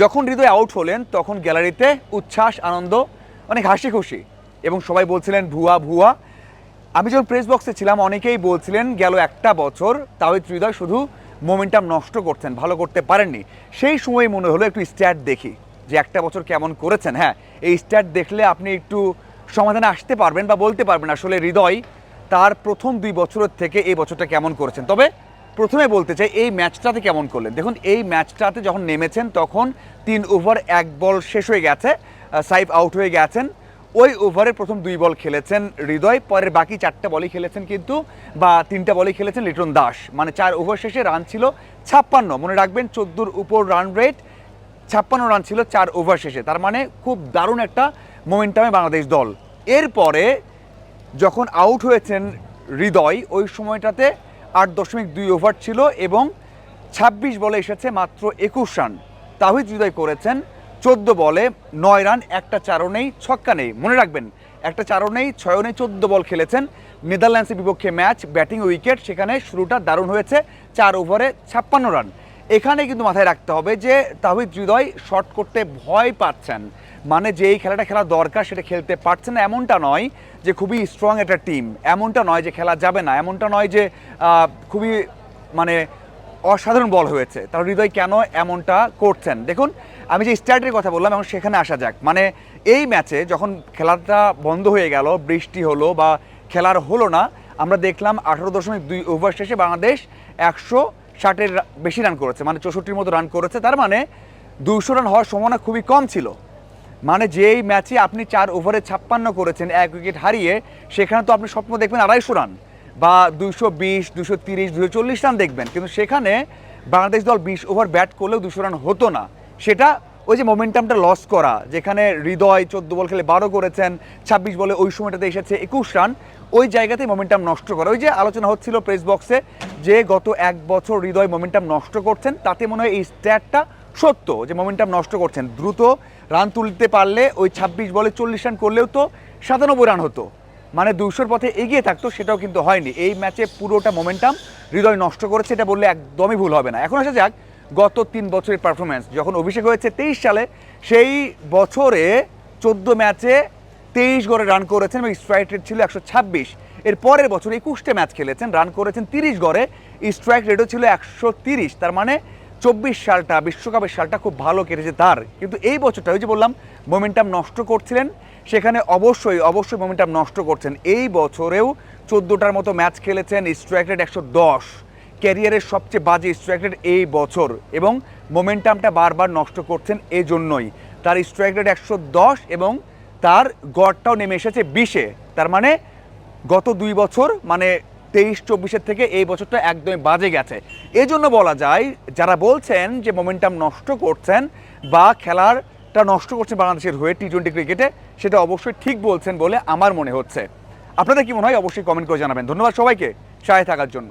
যখন হৃদয় আউট হলেন, তখন গ্যালারিতে উচ্ছ্বাস, আনন্দ, অনেক হাসি খুশি এবং সবাই বলছিলেন, ভুয়া ভুয়া। আমি যখন প্রেস বক্সে ছিলাম, অনেকেই বলছিলেন, গেল একটা বছর, তাওহিদ হৃদয় শুধু মোমেন্টাম নষ্ট করছেন, ভালো করতে পারেননি। সেই সময় মনে হলো একটু স্ট্যাট দেখি, যে একটা বছর কেমন করেছেন। হ্যাঁ এই স্ট্যাট দেখলে আপনি একটু সমাধানে আসতে পারবেন বা বলতে পারবেন আসলে হৃদয় তার প্রথম দুই বছরের থেকে এই বছরটা কেমন করেছেন। তবে প্রথমে বলতে চাই, এই ম্যাচটাতে কেমন করলেন? দেখুন, এই ম্যাচটাতে যখন নেমেছেন, তখন তিন ওভার এক বল শেষ হয়ে গেছে সাইফ আউট হয়ে গেছেন। ওই ওভারে প্রথম দুই বল খেলেছেন হৃদয়, পরের বাকি চারটা বলই খেলেছেন কিন্তু, বা তিনটা বলই খেলেছেন লিটন দাস। মানে চার ওভার শেষে রান ছিল ছাপ্পান্ন, মনে রাখবেন চোদ্দোর উপর রান রেট ছাপ্পান্ন রান ছিল চার ওভার শেষে। তার মানে খুব দারুণ একটা মোমেন্টামে বাংলাদেশ দল। এরপরে যখন আউট হয়েছেন হৃদয়, ওই সময়টাতে আট দশমিক দুই ওভার ছিল এবং ছাব্বিশ বলে এসেছে মাত্র একুশ রান। তাহিদ হৃদয় করেছেন চোদ্দ বলে নয় রান, একটা চারও নেই, ছক্কা নেই। মনে রাখবেন, একটা ছয়ও নেই চোদ্দ বল খেলেছেন। নেদারল্যান্ডসের বিপক্ষে ম্যাচ, ব্যাটিং উইকেট, সেখানে শুরুটা দারুণ হয়েছে, চার ওভারে ছাপ্পান্ন রান। এখানে কিন্তু মাথায় রাখতে হবে যে তাহিদ হৃদয় শট করতে ভয় পাচ্ছেন। মানে যে এই খেলাটা খেলা দরকার সেটা খেলতে পারছে না, এমনটা নয় যে খুবই স্ট্রং একটা টিম এমনটা নয় যে খেলা যাবে না, এমনটা নয় যে খুবই মানে অসাধারণ বল হয়েছে। তার হৃদয় কেন এমনটা করছেন? দেখুন, আমি যে স্টার্টের কথা বললাম, এখন সেখানে আসা যাক। মানে এই ম্যাচে যখন খেলাটা বন্ধ হয়ে গেল, বৃষ্টি হলো বা খেলার হলো না, আমরা দেখলাম আঠারো দশমিক দুই ওভার শেষে বাংলাদেশ একশো ষাটের বেশি রান করেছে মানে চৌষট্টির মতো রান করেছে। তার মানে দুশো রান হওয়ার সম্ভাবনা খুবই কম ছিল। মানে যেই ম্যাচে আপনি চার ওভারে ছাপ্পান্ন করেছেন, এক উইকেট হারিয়ে, সেখানে তো আপনি স্বপ্ন দেখবেন আড়াইশো রান বা দুশো বিশ দুশো তিরিশ দুশো চল্লিশ রান দেখবেন। কিন্তু সেখানে বাংলাদেশ দল বিশ ওভার ব্যাট করলেও দুশো রান হতো না। সেটা ওই যে মোমেন্টামটা লস করা, যেখানে হৃদয় চোদ্দ বল খেলে বারো করেছেন, ছাব্বিশ বলে ওই সময়টাতে এসেছে একুশ রান, ওই জায়গাতেই মোমেন্টাম নষ্ট করা। ওই যে আলোচনা হচ্ছিল প্রেস বক্সে যে গত এক বছর হৃদয় মোমেন্টাম নষ্ট করছেন, তাতে মনে হয় এই স্ট্যাটটা সত্য যে মোমেন্টাম নষ্ট করছেন। দ্রুত রান তুলতে পারলে ওই ছাব্বিশ বলে চল্লিশ রান করলেও তো সাতানব্বই রান হতো। মানে দুশোর পথে এগিয়ে থাকতো সেটাও কিন্তু হয়নি। এই ম্যাচে পুরোটা মোমেন্টাম হৃদয় নষ্ট করেছে, এটা বললে একদমই ভুল হবে না। এখন আসা যাক গত তিন বছরের পারফরমেন্স যখন অভিষেক হয়েছে তেইশ সালে, সেই বছরে চোদ্দ ম্যাচে তেইশ গড়ে রান করেছেন এবং স্ট্রাইক রেট ছিল একশো ছাব্বিশ। এর পরের বছর একুশটা ম্যাচ খেলেছেন রান করেছেন তিরিশ গড়ে স্ট্রাইক রেটও ছিল একশো তিরিশ। তার মানে চব্বিশ সালটা, বিশ্বকাপের সালটা খুব ভালো কেটেছে তার। কিন্তু এই বছরটা, ওই যে বললাম মোমেন্টাম নষ্ট করছিলেন। সেখানে অবশ্যই অবশ্যই মোমেন্টাম নষ্ট করছেন। এই বছরেও চোদ্দোটার মতো ম্যাচ খেলেছেন স্ট্রাইক রেট একশো দশ। ক্যারিয়ারের সবচেয়ে বাজে স্ট্রাইক রেট এই বছর। এবং মোমেন্টামটা বারবার নষ্ট করছেন এই জন্যই তার স্ট্রাইক রেট একশো দশ এবং তার গড়টাও নেমে এসেছে বিশে। তার মানে গত দুই বছর মানে তেইশ, চব্বিশের থেকে এই বছরটা একদমই বাজে গেছে। এই জন্য বলা যায়, যারা বলছেন যে মোমেন্টাম নষ্ট করছেন বা খেলারটা নষ্ট করছে বাংলাদেশের হয়ে টি টোয়েন্টি ক্রিকেটে, সেটা অবশ্যই ঠিক বলছেন বলে আমার মনে হচ্ছে। আপনাদের কি মনে হয়? অবশ্যই কমেন্ট করে জানাবেন। ধন্যবাদ সবাইকে। চায় থাকার জন্য।